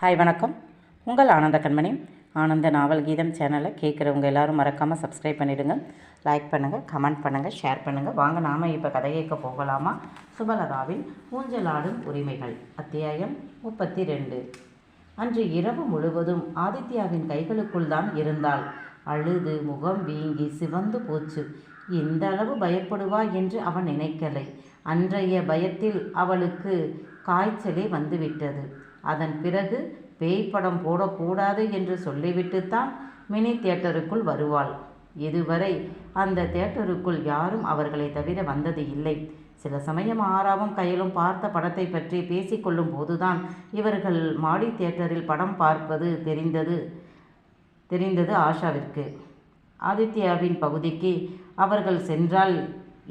Hi வணக்கம். உங்கள் ஆனந்த கண்மணி. ஆனந்த நாவல் கீதம் சேனலை கேட்குறவங்க எல்லோரும் மறக்காமல் சப்ஸ்கிரைப் பண்ணிவிடுங்க லைக் பண்ணுங்கள் கமெண்ட் பண்ணுங்கள் ஷேர் பண்ணுங்கள் வாங்க நாம் இப்போ கதை கேட்க போகலாமா? சுபலதாவின் ஊஞ்சலாடும் உரிமைகள் அத்தியாயம் முப்பத்தி ரெண்டு அன்று இரவு முழுவதும் ஆதித்யாவின் கைகளுக்குள் தான் இருந்தாள். அழுது முகம் வீங்கி சிவந்து போச்சு. இந்த அளவு பயப்படுவா என்று அவன் நினைக்கலை. அன்றைய பயத்தில் அவளுக்கு காய்ச்சலே வந்துவிட்டது. அதன் பிறகு பேய் படம் போடக்கூடாது என்று சொல்லிவிட்டுத்தான் மினி தியேட்டருக்குள் வருவாள். இதுவரை அந்த தியேட்டருக்குள் யாரும் அவர்களை தவிர வந்தது இல்லை. சில சமயம் ஆறாவும் கையிலும் பார்த்த படத்தை பற்றி பேசிக்கொள்ளும் போதுதான் இவர்கள் மாடி தியேட்டரில் படம் பார்ப்பது தெரிந்தது தெரிந்தது ஆஷாவிற்கு. ஆதித்யாவின் பகுதிக்கு அவர்கள் சென்றால்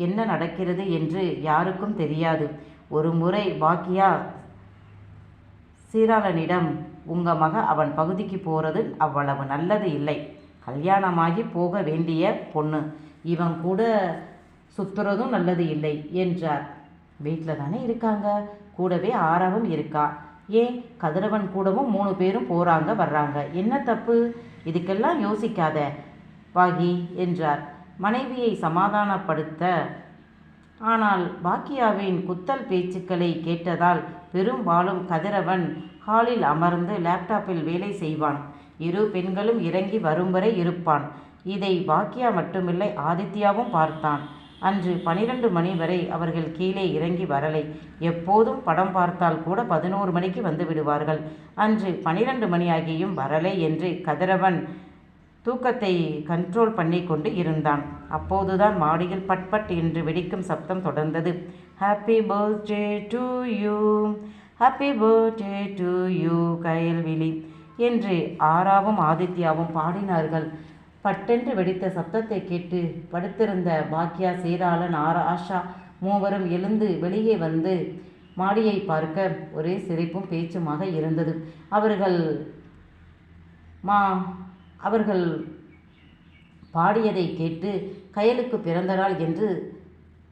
என்ன நடக்கிறது என்று யாருக்கும் தெரியாது. ஒரு முறை பாக்கியா சீராளனிடம் உங்க மக அவன் பகுதிக்கு போகிறது அவ்வளவு நல்லது இல்லை. கல்யாணமாகி போக வேண்டிய பொண்ணு. இவன் கூட சுத்துறதும் நல்லது இல்லை என்றார். வீட்டில் தானே இருக்காங்க. கூடவே ஆறாவும் இருக்கா. ஏன்? கதிரவன் கூடவும் மூணு பேரும் போகிறாங்க வர்றாங்க. என்ன தப்பு? இதுக்கெல்லாம் யோசிக்காத வாகி என்றார். மனைவியை சமாதானப்படுத்த ஆனால் பாக்கியாவின் குத்தல் பேச்சுக்களை கேட்டதால் பெரும்பாலும் கதிரவன் ஹாலில் அமர்ந்து லேப்டாப்பில் வேலை செய்வான். இரு பெண்களும் இறங்கி வரும் வரை இருப்பான். இதை பாக்கியா மட்டுமில்லை ஆதித்யாவும் பார்த்தான். அன்று பனிரெண்டு மணி வரை அவர்கள் கீழே இறங்கி வரலை. எப்போதும் படம் பார்த்தால் கூட பதினோரு மணிக்கு வந்து விடுவார்கள். அன்று பனிரெண்டு மணி ஆகியும் வரலை என்று கதிரவன் தூக்கத்தை கண்ட்ரோல் பண்ணி கொண்டு இருந்தான். அப்போதுதான் மாடியில் பட் பட் என்று வெடிக்கும் சப்தம் தொடர்ந்தது. Happy birthday to you happy birthday to you Kayalvizhi என்று ஆறாவும் ஆதித்யாவும் பாடினார்கள். பட்டென்று வெடித்த சத்தத்தை கேட்டு படுத்திருந்த பாக்யா சீராளன் ஆரா ஆஷா மூவரும் எழுந்து வெளியே வந்து மாடியை பார்க்க ஒரே சிரிப்பும் பேச்சுமாக இருந்தது. அவர்கள் மா அவர்கள் பாடியதை கேட்டு கயலுக்கு பிறந்த நாள் என்று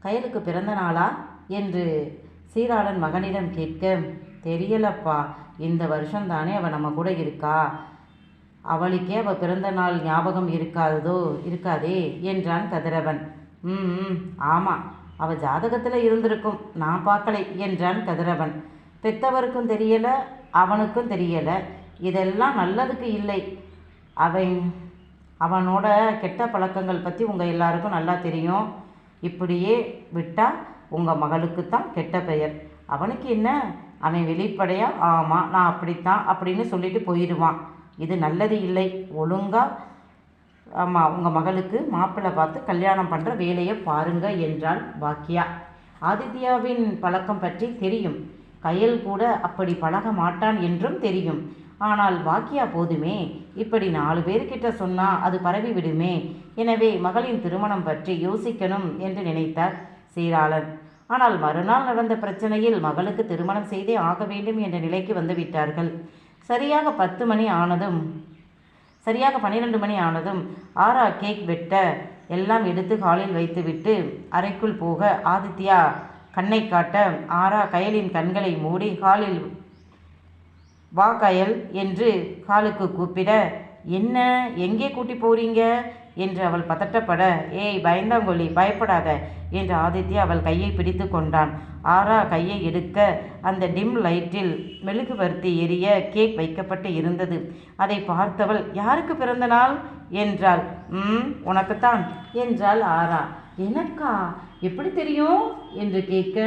கயலுக்கு பிறந்த நாளா? என்று சீராளன் மகனிடம் கேட்க தெரியலப்பா இந்த வருஷம்தானே அவள் நம்ம கூட இருக்கா? அவளுக்கே அவள் பிறந்த நாள் ஞாபகம் இருக்காததோ இருக்காதே? என்றான் கதிரவன். ம் ம், ஆமாம் அவள் ஜாதகத்தில் இருந்திருக்கும் நான் பார்க்கலை என்றான் கதிரவன். பெத்தவருக்கும் தெரியலை அவனுக்கும் தெரியலை இதெல்லாம் நல்லதுக்கு இல்லை அவன் அவனோட கெட்ட பழக்கங்கள் பற்றி உங்கள் எல்லாருக்கும் நல்லா தெரியும். இப்படியே விட்டால் உங்கள் மகளுக்கு தான் கெட்ட பெயர். அவனுக்கு என்ன? அவன் வெளிப்படையாக ஆமாம் நான் அப்படித்தான் அப்படின்னு சொல்லிட்டு போயிடுவான். இது நல்லது இல்லை. ஒழுங்காக ஆமாம் உங்கள் மகளுக்கு மாப்பிள்ளை பார்த்து கல்யாணம் பண்ணுற வேலையை பாருங்க என்றாள் பாக்கியா. ஆதித்யாவின் பழக்கம் பற்றி தெரியும். கையல் கூட அப்படி பழக மாட்டான் என்றும் தெரியும். ஆனால் வாக்கியா போதுமே? இப்படி நாலு பேர்கிட்ட சொன்னா அது பரவி விடுமே? எனவே மகளின் திருமணம் பற்றி யோசிக்கணும் என்று நினைத்தார் சீராளன். ஆனால் மறுநாள் நடந்த பிரச்சனையில் மகளுக்கு திருமணம் செய்தே ஆக வேண்டும் என்ற நிலைக்கு வந்துவிட்டார்கள். சரியாக பத்து மணி ஆனதும் சரியாக பன்னிரெண்டு மணி ஆனதும் ஆரா கேக் வெட்ட எல்லாம் எடுத்து ஹாலில் வைத்துவிட்டு அறைக்குள் போக ஆதித்யா கண்ணை காட்ட ஆரா கயலின் கண்களை மூடி ஹாலில் வா கயல் என்று காலுக்கு கூப்பிட என்ன? எங்கே கூட்டி போறீங்க? என்று அவள் பதட்டப்பட ஏய் பயந்தாங்கொல்லி பயப்படாத என்று ஆதித்யா அவள் கையை பிடித்து கொண்டான். ஆரா கையை எடுக்க அந்த டிம் லைட்டில் மெழுகுவர்த்தி எரிய கேக் வைக்கப்பட்டு இருந்தது. அதை பார்த்தவள் யாருக்கு பிறந்த நாள்? என்றாள். ம் உனக்குத்தான் என்றாள் ஆரா எனக்கா? எப்படி தெரியும்? என்று கேட்க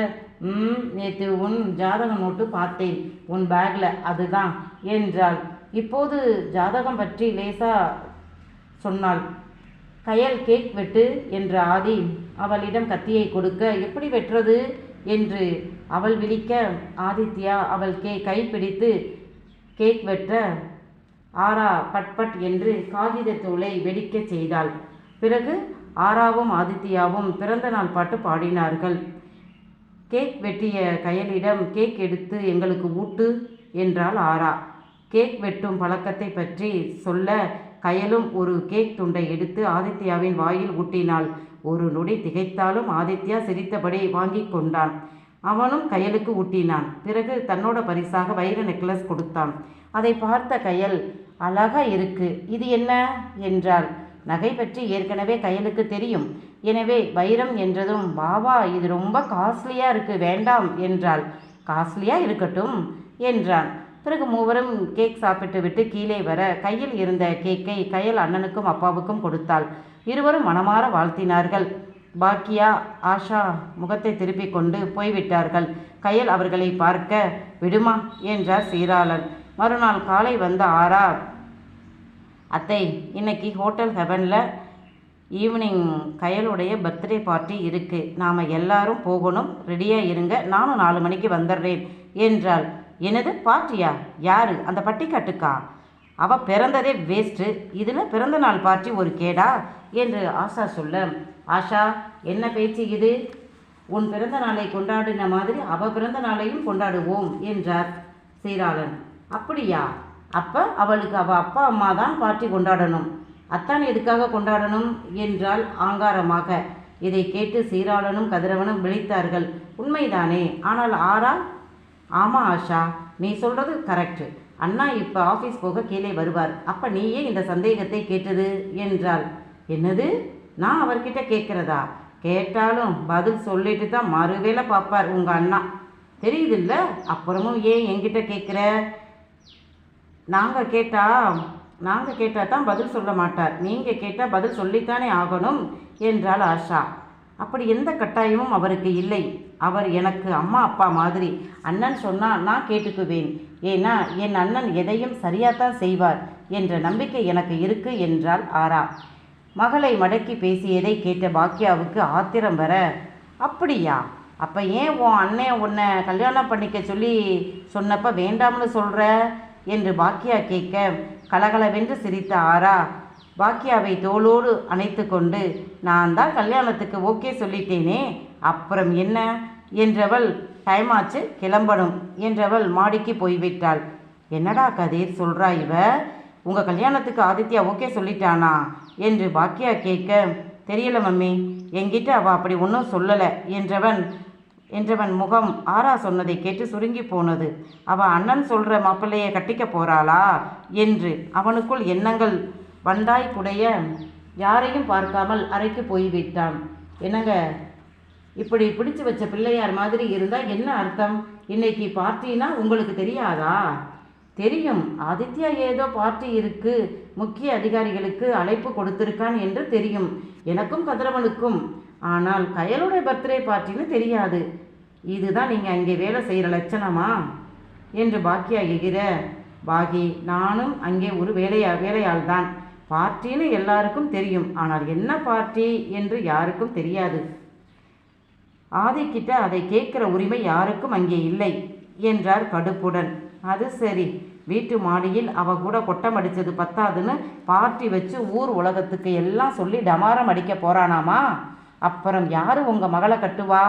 நேற்று உன் ஜாதக நோட்டு பார்த்தேன். உன் பேக்கில் அதுதான் என்றாள். இப்போது ஜாதகம் பற்றி லேசா சொன்னாள். கயல் கேக் வெட்டு என்ற ஆதி அவளிடம் கத்தியை கொடுக்க எப்படி வெட்டுறது? என்று அவள் விழிக்க ஆதித்யா அவள் கே கைப்பிடித்து கேக் வெட்ட ஆரா பட் பட் என்று காகித தூளை வெடிக்கச் செய்தாள். பிறகு ஆராவும் ஆதித்யாவும் பிறந்த நாள் பாட்டு பாடினார்கள். கேக் வெட்டிய கயலிடம் கேக் எடுத்து எங்களுக்கு ஊட்டு என்றாள் ஆரா. கேக் வெட்டும் பழக்கத்தை பற்றி சொல்ல கயலும் ஒரு கேக் துண்டை எடுத்து ஆதித்யாவின் வாயில் ஊட்டினாள். ஒரு நொடி திகைத்தாலும் ஆதித்யா சிரித்தபடி வாங்கி கொண்டான். அவனும் கயலுக்கு ஊட்டினான். பிறகு தன்னோட பரிசாக வைர நெக்லஸ் கொடுத்தான். அதை பார்த்த கயல் அழகா இருக்கு. இது என்ன? என்றாள். நகை பற்றி ஏற்கனவே கையலுக்கு தெரியும். எனவே வைரம் என்றதும் பாபா இது ரொம்ப காஸ்ட்லியாக இருக்கு வேண்டாம் என்றாள். காஸ்ட்லியாக இருக்கட்டும் என்றான். பிறகு மூவரும் கேக் சாப்பிட்டு விட்டு கீழே வர கையில் இருந்த கேக்கை கையல் அண்ணனுக்கும் அப்பாவுக்கும் கொடுத்தாள். இருவரும் மனமாற வாழ்த்தினார்கள். பாக்கியா ஆஷா முகத்தை திருப்பிக் கொண்டு போய்விட்டார்கள். கையல் அவர்களை பார்க்க விடுமா என்றார் சீராளன். மறுநாள் காலை வந்த ஆரா அத்தை இன்னைக்கு ஹோட்டல் ஹெவனில் ஈவினிங் கயலுடைய பர்த்டே பார்ட்டி இருக்குது நாம் எல்லாரும் போகணும். ரெடியாக இருங்க. நானும் நாலு மணிக்கு வந்துடுறேன் என்றாள். எனது பார்ட்டியா? யாரு? அந்த பட்டிக்காட்டுக்கா? அவள் பிறந்ததே வேஸ்ட்டு. இதில் பிறந்த நாள் பார்ட்டி ஒரு கேடா என்று ஆஷா சொல்ல ஆஷா என்ன பேச்சு இது? உன் பிறந்த நாளை கொண்டாடின மாதிரி அவ பிறந்த நாளையும் கொண்டாடுவோம் என்றார். சீராளன் அப்படியா? அப்போ அவளுக்கு அவள் அப்பா அம்மா தான் பார்ட்டி கொண்டாடணும். அத்தான் எதுக்காக கொண்டாடணும் என்றால் ஆங்காரமாக. இதை கேட்டு சீராளனும் கதிரவனும் விழித்தார்கள். உண்மைதானே? ஆனால் ஆரா? ஆமாம் ஆஷா நீ சொல்கிறது கரெக்டு அண்ணா இப்போ ஆஃபீஸ் போக கீழே வருவார். அப்போ நீயே இந்த சந்தேகத்தை கேட்டது என்றாள். என்னது? நான் அவர்கிட்ட கேட்குறதா? கேட்டாலும் பதில் சொல்லிட்டு தான் மறுவேளை பார்ப்பார் உங்கள் அண்ணா. தெரியுதுல்ல? அப்புறமும் ஏன் என்கிட்ட கேட்குற? நாங்கள் கேட்டால் நாங்கள் கேட்டால் தான் பதில் சொல்ல மாட்டார். நீங்கள் கேட்டால் பதில் சொல்லித்தானே ஆகணும் என்றாள் ஆஷா. அப்படி எந்த கட்டாயமும் அவருக்கு இல்லை. அவர் எனக்கு அம்மா அப்பா மாதிரி அண்ணன் சொன்னால் நான் கேட்டுக்குவேன். ஏன்னா என் அண்ணன் எதையும் சரியாகத்தான் செய்வார் என்ற நம்பிக்கை எனக்கு இருக்கு என்றாள் ஆரா. மகளை மடக்கி பேசியதை கேட்ட பாக்கியாவுக்கு ஆத்திரம் வர அப்படியா? அப்போ ஏன் உன் அண்ணன் உன்னை கல்யாணம் பண்ணிக்க சொல்லி சொன்னப்போ வேண்டாம்னு சொல்கிற என்று பாக்கியா கேட்க கலகலவென்று சிரித்த ஆரா. பாக்கியாவை தோளோடு அணைத்து கொண்டு நான் தான் கல்யாணத்துக்கு ஓகே சொல்லிட்டேனே அப்புறம் என்ன? என்றவள் டைம் ஆச்சு கிளம்பணும் என்றவள் மாடிக்கு போய்விட்டாள். என்னடா கதிர் சொல்கிறா இவ? உங்கள் கல்யாணத்துக்கு ஆதித்யா ஓகே சொல்லிட்டானா? என்று பாக்கியா கேட்க தெரியல மம்மி என்கிட்ட அவள் அப்படி ஒன்றும் சொல்லலை என்றவன் என்றவன் முகம் ஆரா சொன்னதை கேட்டு சுருங்கி போனது. அவ அண்ணன் சொல்ற மாப்பிள்ளையை கட்டிக்க போறாளா என்று அவனுக்குள் எண்ணங்கள் வந்தாய் குடைய யாரையும் பார்க்காமல் அறைக்கு போய்விட்டான். என்னங்க இப்படி பிடிச்சு வச்ச பிள்ளையார் மாதிரி இருந்தால் என்ன அர்த்தம்? இன்னைக்கு பார்ட்டினா உங்களுக்கு தெரியாதா தெரியும். ஆதித்யா ஏதோ பார்ட்டி இருக்கு. முக்கிய அதிகாரிகளுக்கு அழைப்பு கொடுத்திருக்கான் என்று தெரியும். எனக்கும் கதிரவனுக்கும் ஆனால் கயலுடைய பர்த்டே பார்ட்டின்னு தெரியாது. இதுதான் நீங்கள் அங்கே வேலை செய்கிற லட்சணமா? என்று பாக்கியா எகிற பாகி நானும் அங்கே ஒரு வேலையா வேலையாள் தான் பார்ட்டின்னு எல்லாருக்கும் தெரியும். ஆனால் என்ன பார்ட்டி என்று யாருக்கும் தெரியாது. ஆதிக்கிட்ட அதை கேட்குற உரிமை யாருக்கும் அங்கே இல்லை என்றார் கடுப்புடன். அது சரி. வீட்டு மாடியில் அவ கூட கொட்டம் அடித்தது பத்தாதுன்னு பார்ட்டி வச்சு ஊர் உலகத்துக்கு எல்லாம் சொல்லி டமாரம் அடிக்க போகிறானாமா அப்புறம் யார் உங்கள் மகளை கட்டுவா?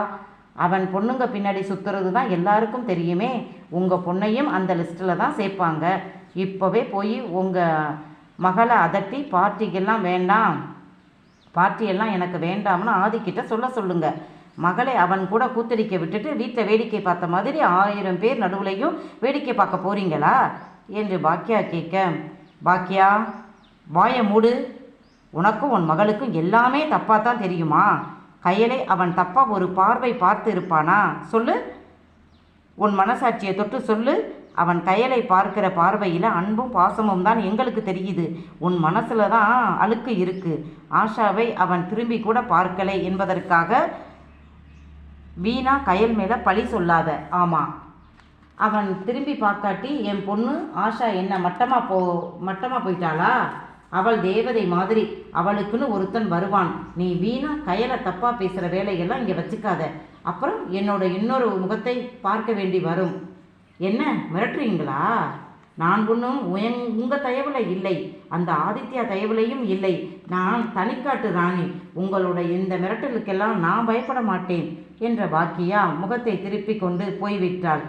அவன் பொண்ணுங்க பின்னாடி சுத்துறது தான் எல்லாருக்கும் தெரியுமே. உங்கள் பொண்ணையும் அந்த லிஸ்ட்டில் தான் சேர்ப்பாங்க. இப்போவே போய் உங்கள் மகளை அதட்டி பார்ட்டிக்கெல்லாம் வேண்டாம். பார்ட்டியெல்லாம் எனக்கு வேண்டாம்னு ஆதிக்கிட்ட சொல்ல சொல்லுங்க. மகளை அவன் கூட கூத்தடிக்க விட்டுட்டு வீட்டில் வேடிக்கை பார்த்த மாதிரி ஆயிரம் பேர் நடுவுலையும் வேடிக்கை பார்க்க போறீங்களா? என்று பாக்கியா கேட்க பாக்கியா வாய மூடு. உனக்கும் உன் மகளுக்கும் எல்லாமே தப்பாக தான் தெரியுமா? கையலை அவன் தப்பா ஒரு பார்வை பார்த்து இருப்பானா சொல்லு. உன் மனசாட்சியை தொட்டு சொல்லு. அவன் கையலை பார்க்கிற பார்வையில் அன்பும் பாசமும் தான் எங்களுக்கு தெரியுது. உன் மனசில் தான் அழுக்கு இருக்கு. ஆஷாவை அவன் திரும்பி கூட பார்க்கலை என்பதற்காக வீணா கயல் மேலே பழி சொல்லாத. ஆமாம் அவன் திரும்பி பார்க்காட்டி என் பொண்ணு ஆஷா என்ன மட்டமாக போ மட்டமாக போயிட்டாளா? அவள் தேவதை மாதிரி. அவளுக்குன்னு ஒருத்தன் வருவான். நீ வீணா கையில தப்பாக பேசுகிற வேலையெல்லாம் இங்கே வச்சுக்காத. அப்புறம் என்னோட இன்னொரு முகத்தை பார்க்க வேண்டி வரும். என்ன மிரட்டுறீங்களா? நான் ஒன்றும் உயங் உங்கள் தயவில் இல்லை. அந்த ஆதித்யா தயவுலையும் இல்லை. நான் தனிக்காட்டு ராணி. உங்களோட இந்த மிரட்டலுக்கெல்லாம் நான் பயப்பட மாட்டேன் என்ற பாக்கியா முகத்தை திருப்பி கொண்டு போய்விட்டாள்.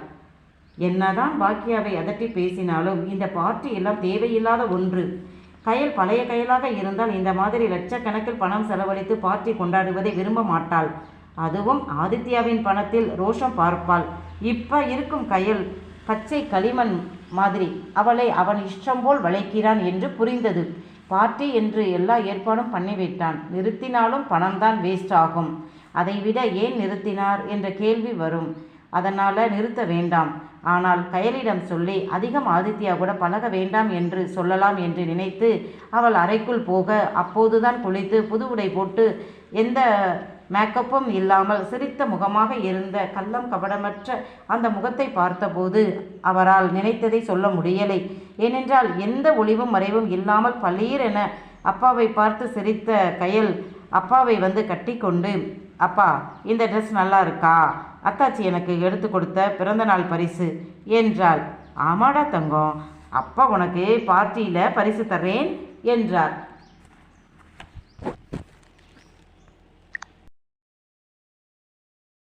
என்னதான் பாக்கியாவை அதட்டி பேசினாலும் இந்த பார்ட்டி எல்லாம் தேவையில்லாத ஒன்று. கையில் பழைய கையிலாக இருந்தால் இந்த மாதிரி லட்சக்கணக்கில் பணம் செலவழித்து பார்ட்டி கொண்டாடுவதை விரும்ப மாட்டாள். அதுவும் ஆதித்யாவின் பணத்தில் ரோஷம் பார்ப்பாள். இப்போ இருக்கும் கயல் பச்சை களிமண் மாதிரி அவளை அவன் இஷ்டம் போல் வளைக்கிறான் என்று புரிந்தது. பார்ட்டி என்று எல்லா ஏற்பாடும் பண்ணிவிட்டான் நிறுத்தினாலும் பணம்தான் வேஸ்ட் ஆகும். அதைவிட ஏன் நிறுத்தினார் என்ற கேள்வி வரும். அதனால் நிறுத்த வேண்டாம். ஆனால் கயலிடம் சொல்லி அதிகம் ஆதித்யா கூட பழக வேண்டாம் என்று சொல்லலாம் என்று நினைத்து அவள் அறைக்குள் போக அப்போதுதான் குளித்து புது உடை போட்டு எந்த மேக்கப்பும் இல்லாமல் சிரித்த முகமாக இருந்த கள்ளம் கபடமற்ற அந்த முகத்தை பார்த்தபோது அவரால் நினைத்ததை சொல்ல முடியலை. ஏனென்றால் எந்த ஒளிவும் மறைவும் இல்லாமல் பளீர் என அப்பாவை பார்த்து சிரித்த கயல் அப்பாவை வந்து கட்டிக்கொண்டு அப்பா இந்த ட்ரெஸ் நல்லா இருக்கா? அத்தாச்சி எனக்கு எடுத்து கொடுத்த பிறந்தநாள் பரிசு என்றாள். ஆமாடா தங்கம் அப்பா உனக்கு பார்ட்டியில் பரிசு தர்றேன் என்றார்.